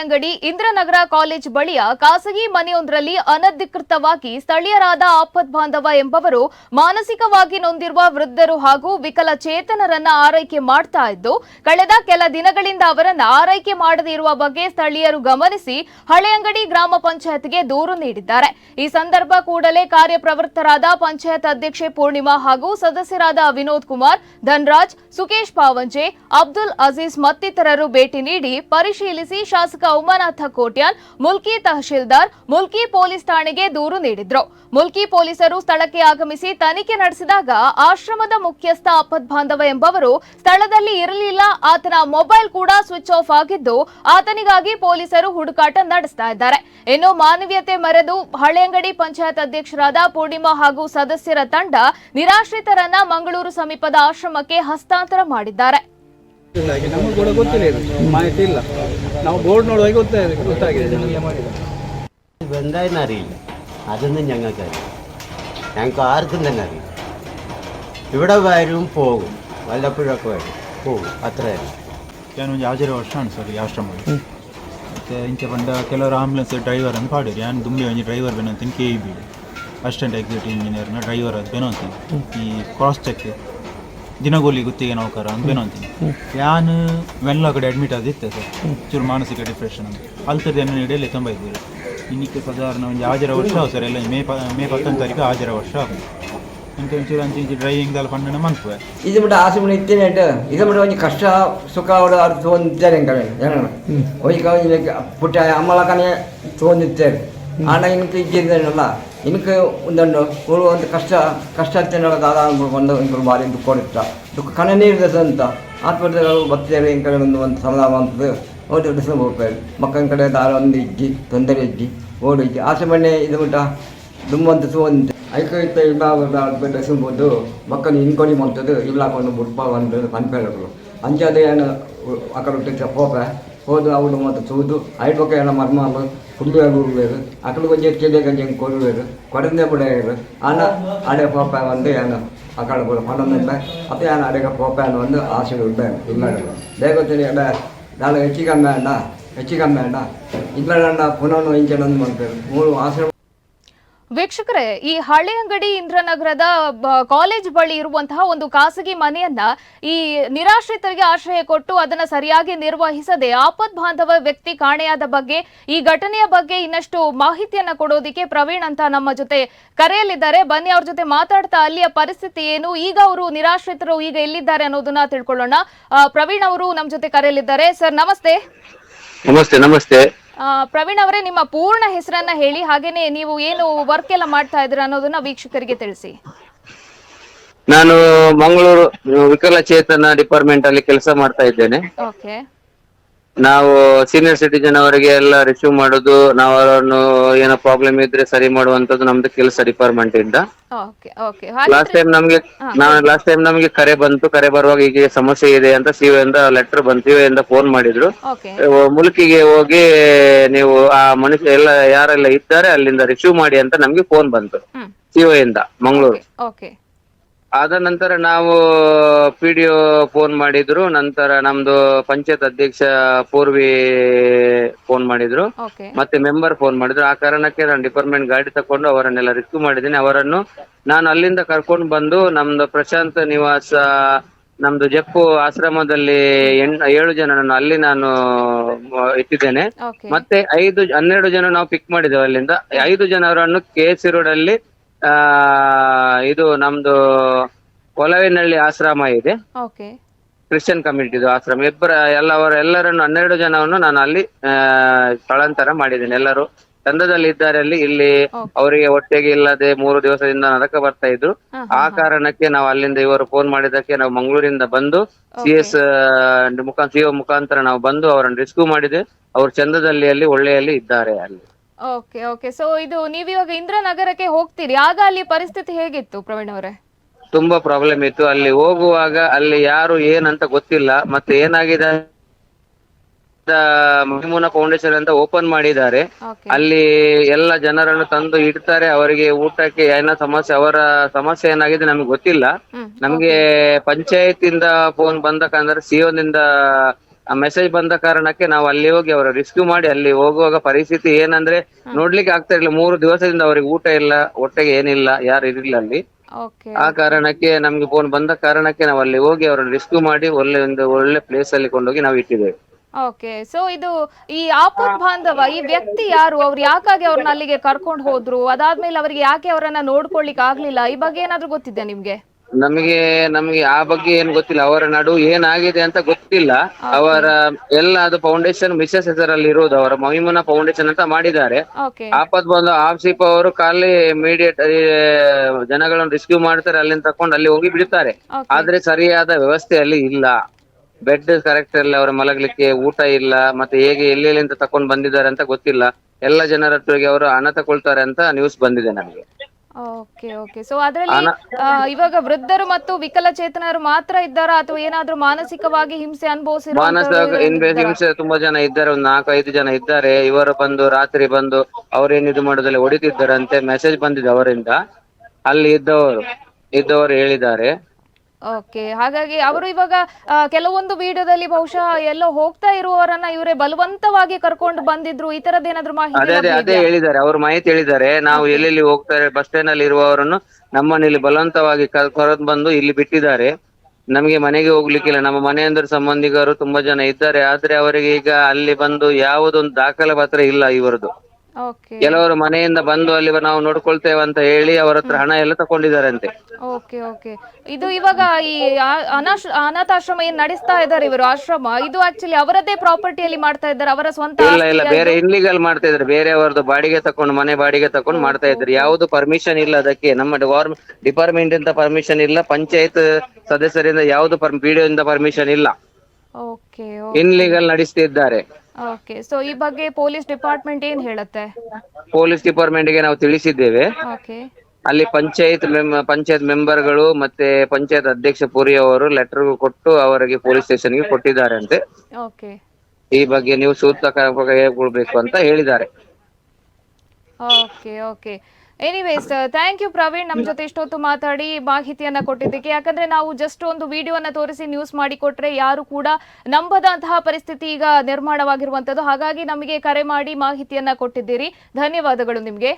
ಅಂಗಡಿ ಇಂದ್ರನಗರ ಕಾಲೇಜ್ ಬಳಿಯ ಖಾಸಗಿ ಮನೆಯೊಂದರಲ್ಲಿ ಅನಧಿಕೃತವಾಗಿ ಸ್ಥಳೀಯರಾದ ಆಪತ್ ಬಾಂಧವ ಎಂಬವರು ಮಾನಸಿಕವಾಗಿ ನೊಂದಿರುವ ವೃದ್ಧರು ಹಾಗೂ ವಿಕಲಚೇತನರನ್ನ ಆರೈಕೆ ಮಾಡ್ತಾ ಇದ್ದು, ಕಳೆದ ಕೆಲ ದಿನಗಳಿಂದ ಅವರನ್ನ ಆರೈಕೆ ಮಾಡದೇ ಇರುವ ಬಗ್ಗೆ ಸ್ಥಳೀಯರು ಗಮನಿಸಿ ಹಳೆಯಂಗಡಿ ಗ್ರಾಮ ಪಂಚಾಯತ್ಗೆ ದೂರು ನೀಡಿದ್ದಾರೆ. ಈ ಸಂದರ್ಭ ಕೂಡಲೇ ಕಾರ್ಯಪ್ರವೃತ್ತರಾದ ಪಂಚಾಯತ್ ಅಧ್ಯಕ್ಷೆ ಪೂರ್ಣಿಮಾ ಹಾಗೂ ಸದಸ್ಯರಾದ ವಿನೋದ್ ಕುಮಾರ್, ಧನ್ರಾಜ್, ಸುಕೇಶ್ ಪಾವಂಜೆ, ಅಬ್ದುಲ್ ಅಜೀಜ್ ಮತ್ತಿತರರು ಭೇಟಿ ನೀಡಿ ಪರಿಶೀಲಿಸಿ ಶಾಸಕ ಉಮಾನಾಥ ಕೋಟ್ಯಾನ್ ಮುಲ್ಕಿ ತಹಶೀಲ್ದಾರ್ ಮುಲ್ಕಿ ಪೊಲೀಸ್ ಠಾಣೆಗೆ ದೂರು ನೀಡಿದ್ರು. ಮುಲ್ಕಿ ಪೊಲೀಸರು ಸ್ಥಳಕ್ಕೆ ಆಗಮಿಸಿ ತನಿಖೆ ನಡೆಸಿದಾಗ ಆಶ್ರಮದ ಮುಖ್ಯಸ್ಥ ಆಪದ್ ಬಾಂಧವ ಎಂಬವರು ಸ್ಥಳದಲ್ಲಿ ಇರಲಿಲ್ಲ. ಆತನ ಮೊಬೈಲ್ ಕೂಡ ಸ್ವಿಚ್ ಆಫ್ ಆಗಿದ್ದು ಆತನಿಗಾಗಿ ಪೊಲೀಸರು ಹುಡುಕಾಟ ನಡೆಸ್ತಾ ಇದ್ದಾರೆ. ಇನ್ನು ಮಾನವೀಯತೆ ಮರೆದು ಹಳೆಯಂಗಡಿ ಪಂಚಾಯತ್ ಅಧ್ಯಕ್ಷರಾದ ಪೂರ್ಣಿಮಾ ಹಾಗೂ ಸದಸ್ಯರ ತಂಡ ನಿರಾಶ್ರಿತರನ್ನ ಮಂಗಳೂರು ಸಮೀಪದ ಆಶ್ರಮಕ್ಕೆ ಹಸ್ತಾಂತರ ಮಾಡಿದ್ದಾರೆ. ನಮಗೆ ಕೂಡ ಗೊತ್ತಿಲ್ಲ ಇದು ಮಾಹಿತಿ ಇಲ್ಲ ನಾವು ಬೋರ್ಡ್ ನೋಡುವಾಗ ಗೊತ್ತಾಗಿದೆ ಗೊತ್ತಾಗಿದೆ ಇದನ್ನೆಲ್ಲ ಮಾಡಿದ ഇതെന്തായെന്ന് അറിയില്ല അതൊന്നും ഞങ്ങൾക്കറിയില്ല ഞങ്ങൾക്ക് ആർക്കും തന്നെ അറിയില്ല ഇവിടെ വരും പോകും വല്ലപ്പോഴൊക്കെ വരും പോകും ಅತ್ರ ನಾನು ಒಂದು ಹಾಜರ ವರ್ಷ ആണ് ಸರ್ ಈ ಆಶ್ರಮದಲ್ಲಿ ಮತ್ತು ಇಂಚೆ ಪಂಡ ಕೆಲವರು ಆಂಬುಲೆನ್ಸ್ ಡ್ರೈವರ್ ಅಂತ ಪಾಡಿರಿ ನಾನು ದುಂಬಿ ಒಂಜಿ driver ಬೇನಂತೀನಿ K E B assistant executive ಇಂಜಿನಿಯರ್ನ driver ಅದು ಬೇನಂತೀನಿ ಈ ಕ್ರಾಸ್ ಚೆಕ್ ದಿನಗೂಲಿ ಗುತ್ತಿಗೆ ನೌಕರ ಅಂತ ಅಂತೀನಿ. ಯಾನು ವೆಲ್ಲ ಕಡೆ ಅಡ್ಮಿಟ್ ಆದಿತ್ತೆ ಸರ್. ಚೂರು ಮಾನಸಿಕ ಡಿಪ್ರೆಷನ್ ಅಂತ. ಅಲ್ತದ ಹಿಡಿಯಲಿ ತುಂಬ ಇದ್ದೀರಿ ಇನ್ನಕ್ಕೆ ಸಾಧಾರಣ ಒಂದು ಹಾಜರ ವರ್ಷ ಸರ್. ಎಲ್ಲ ಮೇ ಪ ಮೇ ಪತ್ತೊಂದು ತಾರೀಕು ಹಾಜರ ವರ್ಷ ಇಂತ ಒಂಚೂರು ಅಂಚೆ ಇಂಚೆ ಡ್ರೈವಿಂಗ್ದಲ್ಲಿ ಪಂಡನ ಮಂತ್ವೆ ಇದು ಬಿಟ್ಟು ಆಸೆ ಬಿಟ್ಟು ಇತ್ತೇನೆ ಅಂತ ಇದು ಬಿಟ್ಟು ಒಂಜಿ ಕಷ್ಟ ಸುಖ ಅವಡು ಅದು ತೋಂದಿದ್ದಾರೆ ಕಡೆ ಜನ ಒಂಜಿ ಪುಟ್ಟ ಅಮ್ಮಲ ಕನೆ ತೋಂದಿದ್ದಾರೆ ಆನ ಇನ್ಕೆ ಇನ್ಕೆ ಒಂದೊಂದು ಒಂದು ಕಷ್ಟ ಕಷ್ಟ ತಿನ್ನೋದಾದ ಒಂದು ಇಂಕರು ಭಾರಿ ದುಃಖ ಕೊಡುತ್ತ ದುಃಖ ಕಣ್ಣನೇ ಇರ್ತದೆ ಅಂತ. ಆತ್ಮಹತ್ಯೆಗಳು ಬರ್ತೇವೆ ಇಂಕಡೆ ಒಂದು ಒಂದು ಸಮಾಧಾನ ಅಂತದ್ದು ಓದಿ ದಿವಸ ಹೋಗ್ತಾರೆ ಮಕ್ಕಳ ಕಡೆ ದಾರ ಒಂದು ಇಜ್ಜಿ ತೊಂದರೆ ಇಜ್ಜಿ. ಓಡಿಜ್ಜಿ ಆಸೆ ಮನೆ ಇದು ಬಿಟ್ಟ ದುಮ್ಮಂತ ಸುವಂತೆ. ಐಕ ಇತ್ತ ಇಲ್ಲ ಎಸಬಹುದು ಮಕ್ಕಳು ಇನ್ಕೊಡಿ ಮಾಡ್ತದ್ದು ಇಲ್ಲ ಒಂದು ಬುಡ್ಪ ಒಂದು ಅನ್ಪೇಳಗಳು ಅಂಜಾದ ಏನು ಆ ಕಡೆ ಹೋಗ್ತಾರೆ ಹೋದು ಅವಳು ಮತ್ತು ತೂದು ಐದು ಪಕ್ಕ ಎಲ್ಲ ಮರ್ಮಾಲು ಕುಂಡು ಉರುವೇರು ಅಕ್ಕಳು ಕೊಂಚ ಕೀಲೆ ಕೊಂಚ ಕೊರುವೇರು ಕೊಡಂದೆ ಬಿಡೇರು ಆನ ಅಡೆ போப்பேன் வந்து ಏನು அக்காடு கூட கொண்டதில்லை அப்போ ஏன் அடைக்க போப்பேன்னு வந்து ஆசையில் விட்டேன் இல்லை தேவத்தின் இட நாளை வச்சுக்காம வேண்டாம் வச்சுக்காம வேண்டாம் இல்லை வேண்டாம் புனன்னு வைக்கணும்னு மூணு ஆசிரம் ವೀಕ್ಷಕರೇ, ಈ ಹಳೆ ಅಂಗಡಿ ಇಂದ್ರನಗರದ ಕಾಲೇಜ್ ಬಳಿ ಇರುವಂತಹ ಒಂದು ಖಾಸಗಿ ಮನೆಯನ್ನ ಈ ನಿರಾಶ್ರಿತರಿಗೆ ಆಶ್ರಯ ಕೊಟ್ಟು ಅದನ್ನ ಸರಿಯಾಗಿ ನಿರ್ವಹಿಸದೆ ಆಪತ್ ಬಾಂಧವ ವ್ಯಕ್ತಿ ಕಾಣೆಯಾದ ಬಗ್ಗೆ, ಈ ಘಟನೆಯ ಬಗ್ಗೆ ಇನ್ನಷ್ಟು ಮಾಹಿತಿಯನ್ನ ಕೊಡೋದಿಕ್ಕೆ ಪ್ರವೀಣ್ ಅಂತ ನಮ್ಮ ಜೊತೆ ಕರೆಯಲಿದ್ದಾರೆ ಬನ್ನಿ, ಅವ್ರ ಜೊತೆ ಮಾತಾಡ್ತಾ ಅಲ್ಲಿಯ ಪರಿಸ್ಥಿತಿ ಏನು? ಈಗ ಅವರು ನಿರಾಶ್ರಿತರು ಈಗ ಎಲ್ಲಿದ್ದಾರೆ ಅನ್ನೋದನ್ನ ತಿಳ್ಕೊಳ್ಳೋಣ. ಪ್ರವೀಣ್ ಅವರು ನಮ್ಮ ಜೊತೆ ಕರೆಯಲಿದ್ದಾರೆ ಸರ್, ನಮಸ್ತೆ. ನಮಸ್ತೆ ನಮಸ್ತೆ. ಪ್ರವೀಣ್ ಅವರೇ ನಿಮ್ಮ ಪೂರ್ಣ ಹೆಸರನ್ನ ಹೇಳಿ ಹಾಗೇನೆ ನೀವು ಏನು ವರ್ಕ್ ಎಲ್ಲ ಮಾಡ್ತಾ ಇದ್ದೀರಾ ಅನ್ನೋದನ್ನ ವೀಕ್ಷಕರಿಗೆ ತಿಳಿಸಿ. ನಾನು ಮಂಗಳೂರು ವಿಕಲಚೇತನ ಡಿಪಾರ್ಟ್ಮೆಂಟ್ ಅಲ್ಲಿ ಕೆಲಸ ಮಾಡ್ತಾ ಇದ್ದೇನೆ. ಓಕೆ ನಾವು ಸೀನಿಯರ್ ಸಿಟಿಜನ್ ಅವರಿಗೆ ಎಲ್ಲ ರಿಸೀವ್ ಮಾಡೋದು ನಾವು ಅವರನ್ನು ಏನೋ ಪ್ರಾಬ್ಲಮ್ ಇದ್ರೆ ಸರಿ ಮಾಡುವಂತದ್ದು ನಮ್ದು ಕೆಲಸ ಡಿಪಾರ್ಟ್ಮೆಂಟ್ ಇಂದ. ಓಕೆ ಓಕೆ ಲಾಸ್ಟ್ ಟೈಮ್ ನಮ್ಗೆ ನಾವು ಲಾಸ್ಟ್ ಟೈಮ್ ನಮ್ಗೆ ಕರೆ ಬಂತು ಕರೆ ಬರುವಾಗ ಹೀಗೆ ಸಮಸ್ಯೆ ಇದೆ ಅಂತ ಸಿ ಇಂದ ಲೆಟರ್ ಬಂತು ಸಿ ಇಂದ ಫೋನ್ ಮಾಡಿದ್ರು ಓಕೆ ಮುಲ್ಕಿಗೆ ಹೋಗಿ ನೀವು ಆ ಮನುಷ್ಯ ಎಲ್ಲ ಯಾರೆಲ್ಲ ಇದ್ದಾರೆ ಅಲ್ಲಿಂದ ರಿಸೀವ್ ಮಾಡಿ ಅಂತ ನಮ್ಗೆ ಫೋನ್ ಬಂತು. ಸಿ ಸಿಒ ಇಂದ ಮಂಗಳೂರು ಓಕೆ ಆದ ನಂತರ ನಾವು ಪಿ ಡಿ ಫೋನ್ ಮಾಡಿದ್ರು. ನಂತರ ನಮ್ದು ಪಂಚಾಯತ್ ಅಧ್ಯಕ್ಷ ಪೂರ್ವಿ ಫೋನ್ ಮಾಡಿದ್ರು. ಓಕೆ ಮತ್ತೆ ಮೆಂಬರ್ ಫೋನ್ ಮಾಡಿದ್ರು. ಆ ಕಾರಣಕ್ಕೆ ನಾನು ಡಿಪಾರ್ಟ್ಮೆಂಟ್ ಗಾಡಿ ತಕೊಂಡು ಅವರನ್ನೆಲ್ಲ ರಿಸ್ಕ್ಯೂ ಮಾಡಿದ್ದೀನಿ. ಅವರನ್ನು ನಾನು ಅಲ್ಲಿಂದ ಕರ್ಕೊಂಡು ಬಂದು ನಮ್ದು ಪ್ರಶಾಂತ್ ನಿವಾಸ ನಮ್ದು ಜಪ್ಪು ಆಶ್ರಮದಲ್ಲಿ ಎಣ್ ಏಳು ಜನರನ್ನು ಅಲ್ಲಿ ನಾನು ಮ- ಇಟ್ಟಿದ್ದೇನೆ. ಓಕೆ ಮತ್ತೆ ಐದು ಹನ್ನೆರಡು ಜನ ನಾವು ಪಿಕ್ ಮಾಡಿದ್ದೇವೆ ಅಲ್ಲಿಂದ. ಐದು ಜನರನ್ನು ಕೆ ಸಿ ರೋಡ್ ಅಲ್ಲಿ ಆ ಇದು ನಮ್ದು ಒಲವಿನಹಳ್ಳಿ ಆಶ್ರಮ ಇದೆ. ಓಕೆ. ಕ್ರಿಶ್ಚಿಯನ್ ಕಮ್ಯುನಿಟಿದು ಆಶ್ರಮ. ಇಬ್ಬರ ಎಲ್ಲವರ ಎಲ್ಲರನ್ನು ಹನ್ನೆರಡು ಜನವನ್ನು ನಾನು ಅಲ್ಲಿ ಆ, ಸ್ಥಳಾಂತರ ಮಾಡಿದ್ದೇನೆ. ಎಲ್ಲರೂ ತಂಡದಲ್ಲಿ ಇದ್ದಾರೆ ಅಲ್ಲಿ. ಇಲ್ಲಿ Okay. ಅವರಿಗೆ ಒಟ್ಟಿಗೆ ಇಲ್ಲದೆ ಮೂರು ದಿವಸದಿಂದ ನರಕ ಬರ್ತಾ ಇದ್ರು. ಹಾ, ಆ ಕಾರಣಕ್ಕೆ ನಾವು ಅಲ್ಲಿಂದ ಇವರು ಫೋನ್ ಮಾಡಿದ್ದಕ್ಕೆ ನಾವು ಮಂಗಳೂರಿಂದ ಬಂದು ಸಿ ಎಸ್ ಮುಖಾಂತರ ಸಿಒ ಮುಖಾಂತರ ನಾವು ಬಂದು ಅವರನ್ನು ರಿಸ್ಕ್ಯೂ ಮಾಡಿದೆ ಅವರು ಚಂದದಲ್ಲಿ ಅಲ್ಲಿ ಒಳ್ಳೆಯಲ್ಲಿ ಇದ್ದಾರೆ ಅಲ್ಲಿ. ಓಕೆ ಓಕೆ ಸೊ ಇದು ನೀವಿವಾಗ ಇಂದ್ರನಗರಕ್ಕೆ ಹೋಗ್ತೀರಿ. ಆಗ ಅಲ್ಲಿ ಪರಿಸ್ಥಿತಿ ಹೇಗಿತ್ತು ಪ್ರವೀಣ್ ಅವರೇ? ತುಂಬಾ ಪ್ರಾಬ್ಲಮ್ ಇತ್ತು. ಅಲ್ಲಿ ಹೋಗುವಾಗ ಅಲ್ಲಿ ಯಾರು ಏನಂತ ಗೊತ್ತಿಲ್ಲ. ಮತ್ತೆ ಏನಾಗಿದೆ ಮಹಿಮೂನ ಫೌಂಡೇಶನ್ ಅಂತ ಓಪನ್ ಮಾಡಿದ್ದಾರೆ. ಓಕೆ ಅಲ್ಲಿ ಎಲ್ಲ ಜನರನ್ನು ತಂದು ಇಡ್ತಾರೆ. ಅವರಿಗೆ ಊಟಕ್ಕೆ ಏನೋ ಸಮಸ್ಯೆ ಅವರ ಸಮಸ್ಯೆ ಏನಾಗಿದೆ ನಮ್ಗೆ ಗೊತ್ತಿಲ್ಲ. ಹ್ಮ್ ನಮ್ಗೆ ಪಂಚಾಯತ್ ಇಂದ ಫೋನ್ ಬಂದಕಂದ್ರೆ ಸಿಒ ನಿಂದ ಆ ಮೆಸೇಜ್ ಬಂದ ಕಾರಣಕ್ಕೆ ನಾವು ಅಲ್ಲಿ ಹೋಗಿ ಅವರ ರಿಸ್ಕ್ಯೂ ಮಾಡಿ ಅಲ್ಲಿ ಹೋಗುವಾಗ ಪರಿಸ್ಥಿತಿ ಏನಂದ್ರೆ ನೋಡ್ಲಿಕ್ಕೆ ಆಗ್ತಾ ಇರ್ಲಿಲ್ಲ. ಮೂರು ದಿವಸದಿಂದ ಅವರಿಗೆ ಊಟ ಇಲ್ಲ ಹೊಟ್ಟೆಗೆ ಏನಿಲ್ಲ ಯಾರು ಇರಲಿಲ್ಲ ಅಲ್ಲಿ. ಓಕೆ ಆ ಕಾರಣಕ್ಕೆ ನಮ್ಗೆ ಫೋನ್ ಬಂದ ಕಾರಣಕ್ಕೆ ನಾವು ಅಲ್ಲಿ ಹೋಗಿ ಅವರನ್ನು ರಿಸ್ಕ್ಯೂ ಮಾಡಿ ಒಳ್ಳೆ ಒಂದು ಒಳ್ಳೆ ಪ್ಲೇಸ್ ಅಲ್ಲಿ ಕೊಂಡೋಗಿ ನಾವು ಇಟ್ಟಿದ್ದೇವೆ. ಓಕೆ ಸೊ ಇದು ಈ ಆಪತ್ ಬಾಂಧವ ಈ ವ್ಯಕ್ತಿ ಯಾರು? ಅವ್ರು ಯಾಕಾಗಿ ಅವ್ರನ್ನ ಅಲ್ಲಿಗೆ ಕರ್ಕೊಂಡು ಹೋದ್ರು? ಅದಾದ್ಮೇಲೆ ಅವರಿಗೆ ಯಾಕೆ ಅವರನ್ನ ನೋಡ್ಕೊಳ್ಲಿಕ್ಕೆ ಆಗ್ಲಿಲ್ಲ ಈ ಬಗ್ಗೆ ಏನಾದ್ರೂ ಗೊತ್ತಿದೆ ನಿಮ್ಗೆ? ನಮಗೆ ನಮಗೆ ಆ ಬಗ್ಗೆ ಏನ್ ಗೊತ್ತಿಲ್ಲ. ಅವರ ನಡು ಏನಾಗಿದೆ ಅಂತ ಗೊತ್ತಿಲ್ಲ. ಅವರ ಎಲ್ಲ ಅದು ಫೌಂಡೇಶನ್ ಮಿಸಸ್ ಹೆಸರಲ್ಲಿ ಇರುವುದು. ಅವರ ಮಹಿಮುನ ಫೌಂಡೇಶನ್ ಅಂತ ಮಾಡಿದ್ದಾರೆ. ಓಕೆ ಆಪತ್ ಬಂದು ಆಫ್ಸಿಪ್ ಅವರು ಖಾಲಿ ಇಮಿಡಿಯೇಟ್ ಜನಗಳನ್ನು ರಿಸ್ಕ್ಯೂ ಮಾಡ್ತಾರೆ. ಅಲ್ಲಿಂದ ತಕೊಂಡು ಅಲ್ಲಿ ಹೋಗಿ ಬಿಡ್ತಾರೆ. Okay. ಆದ್ರೆ ಸರಿಯಾದ ವ್ಯವಸ್ಥೆ ಅಲ್ಲಿ ಇಲ್ಲ. ಬೆಡ್ ಕರೆಕ್ಟ್ ಇಲ್ಲ ಅವರ ಮಲಗಲಿಕ್ಕೆ ಊಟ ಇಲ್ಲ. ಮತ್ತೆ ಹೇಗೆ ಎಲ್ಲೆಲ್ಲಿಂದ ತಕೊಂಡು ಬಂದಿದ್ದಾರೆ ಅಂತ ಗೊತ್ತಿಲ್ಲ. ಎಲ್ಲ ಜನರ ಅವರು ಹಣ ತಗೊಳ್ತಾರೆ ಅಂತ ನ್ಯೂಸ್ ಬಂದಿದೆ ನಮಗೆ. Okay okay. ಸೊ ಅದರಲ್ಲಿ ಇವಾಗ ವೃದ್ಧರು ಮತ್ತು ವಿಕಲಚೇತನರು ಮಾತ್ರ ಇದ್ದಾರಾ ಅಥವಾ ಏನಾದ್ರೂ ಮಾನಸಿಕವಾಗಿ ಹಿಂಸೆ ಅನುಭವಿಸಿ ಮಾನಸಿಕ ಹಿಂಸೆ ತುಂಬಾ ಜನ ಇದ್ದಾರೆ. ಒಂದು ನಾಲ್ಕು ಐದು ಜನ ಇದ್ದಾರೆ. ಇವರು ಬಂದು ರಾತ್ರಿ ಬಂದು ಅವ್ರೇನ್ ಇದು ಮಾಡೋದಲ್ಲಿ ಹೊಡಿತಿದ್ದಾರಂತೆ. ಮೆಸೇಜ್ ಬಂದಿದೆ ಅವರಿಂದ. ಅಲ್ಲಿ ಇದ್ದವರು ಇದ್ದವರು ಹೇಳಿದ್ದಾರೆ. ಓಕೆ ಹಾಗಾಗಿ ಅವರು ಇವಾಗ ಆ, ಕೆಲವೊಂದು ವಿಡಿಯೋದಲ್ಲಿ ಬಹುಶಃ ಎಲ್ಲೋ ಹೋಗ್ತಾ ಇರುವವರನ್ನ ಇವರೇ ಬಲವಂತವಾಗಿ ಕರ್ಕೊಂಡು ಬಂದಿದ್ರು. ಈ ತರದ್ ಏನಾದ್ರು ಮಾಹಿತಿ ಅದೇ ಅದೇ ಲಭ್ಯ ಅದೇ ಇದೆಯಾ? ಹೇಳಿದ್ದಾರೆ. ಅವರು ಮಾಹಿತಿ ಹೇಳಿದ್ದಾರೆ. ನಾವು ಎಲ್ಲೆಲ್ಲಿ ಹೋಗ್ತಾರೆ ಬಸ್ ಸ್ಟ್ಯಾಂಡ್ ಅಲ್ಲಿ ಇರುವವರನ್ನು ನಮ್ಮನ್ನ ಇಲ್ಲಿ ಬಲವಂತವಾಗಿ ಕರೆದು ಬಂದು ಇಲ್ಲಿ ಬಿಟ್ಟಿದ್ದಾರೆ. ನಮಗೆ ಮನೆಗೆ ಹೋಗ್ಲಿಕ್ಕಿಲ್ಲ. ನಮ್ಮ ಮನೆಯಂದ್ರ ಸಂಬಂಧಿಕರು ತುಂಬಾ ಜನ ಇದ್ದಾರೆ. ಆದ್ರೆ ಅವರಿಗೆ ಈಗ ಅಲ್ಲಿ ಬಂದು ಯಾವುದೊಂದು ದಾಖಲೆ ಪತ್ರ ಇಲ್ಲ ಇವರದು. ಓಕೆ. ಕೆಲವರು ಮನೆಯಿಂದ ಬಂದು ಅಲ್ಲಿ ನಾವು ನೋಡ್ಕೊಳ್ತೇವೆ ಅಂತ ಹೇಳಿ ಅವರ ಹತ್ರ ಹಣ ಎಲ್ಲ ತಕೊಂಡಿದ್ದಾರಂತೆ. Okay okay. ಇದು ಇವಾಗ ಈ ಆ- ಅನಾಶ ಅನಾಥಾಶ್ರಮ ಏನ್ ನಡೆಸ್ತಾ ಇದ್ದಾರೆ ಇವರು? ಆಶ್ರಮ? ಇದು ಆಕ್ಚುಲಿ ಅವರದೇ ಪ್ರಾಪರ್ಟಿಯಲ್ಲಿ ಮಾಡ್ತಾ ಇದ್ದಾರೆ ಅವರ ಸ್ವಂತ ಇಲ್ಲ ಇಲ್ಲ. ಆಸ್ತಿಯ ಬೇರೆ? ಇನ್ಲೀಗಲ್ ಮಾಡ್ತಾ ಇದ್ರು ಬೇರೆಯವರದ್ದು ಬಾಡಿಗೆ ತಕೊಂಡು ಮನೆ ಬಾಡಿಗೆ ತಕೊಂಡು ಮಾಡ್ತಾ ಇದ್ರು ಯಾವ್ದು ಪರ್ಮಿಷನ್ ಇಲ್ಲ ಅದಕ್ಕೆ. ನಮ್ಮ ಡಿಪಾರ್ಟ್ಮೆಂಟ್ ಇಂದ ಪರ್ಮಿಷನ್ ಇಲ್ಲ ಪಂಚಾಯತ್ ಸದಸ್ಯರಿಂದ ಯಾವ್ದು ಪಿಡಿಒ ಇಂದ ಪರ್ಮಿಷನ್ ಇಲ್ಲ. ಓಕೆ ಇನ್ಲೀಗಲ್ ನಡೆಸ್ತಿದ್ದಾರೆ. ಓಕೆ ಸೊ ಈ ಬಗ್ಗೆ ಪೊಲೀಸ್ ಡಿಪಾರ್ಟ್ಮೆಂಟ್ ಏನ್ ಹೇಳುತ್ತೆ? ಪೊಲೀಸ್ ಡಿಪಾರ್ಟ್ಮೆಂಟ್ಗೆ ನಾವು ತಿಳಿಸಿದ್ದೇವೆ. ಓಕೆ. ಅಲ್ಲಿ ಪಂಚಾಯತ್ ಪಂಚಾಯತ್ ಮೆಂಬರ್ಗಳು ಮತ್ತೆ ಪಂಚಾಯತ್ ಅಧ್ಯಕ್ಷ ಪುರಿ ಅವರು ಲೆಟರ್ ಕೊಟ್ಟು ಅವರಿಗೆ ಪೊಲೀಸ್ ಸ್ಟೇಷನ್ಗೆ ಕೊಟ್ಟಿದ್ದಾರೆ ಅಂತೆ ಓಕೆ. ಈ ಬಗ್ಗೆ ನೀವು ಸೂಕ್ತ ಕ್ರಮ ಕೈಗೊಳ್ಬೇಕು ಅಂತ ಹೇಳಿದ್ದಾರೆ. Okay okay. Anyways thank you Praveen ನಮ್ಮ ಜೊತೆ ಇಷ್ಟೊತ್ತು ಮಾತಾಡಿ ಮಾಹಿತಿಯನ್ನ ಕೊಟ್ಟಿದ್ದಕ್ಕೆ. ಯಾಕಂದ್ರೆ ನಾವು ಜಸ್ಟ್ ಒಂದು ವಿಡಿಯೋನ ತೋರಿಸಿ ನ್ಯೂಸ್ ಮಾಡಿಕೊಟ್ರೆ ಯಾರು ಕೂಡ ನಂಬದಂತಹ ಪರಿಸ್ಥಿತಿ ಈಗ ನಿರ್ಮಾಣವಾಗಿರುವಂತದ್ದು. ಹಾಗಾಗಿ ನಮಗೆ ಕರೆ ಮಾಡಿ ಮಾಹಿತಿಯನ್ನ ಕೊಟ್ಟಿದ್ದೀರಿ. ಧನ್ಯವಾದಗಳು ನಿಮಗೆ.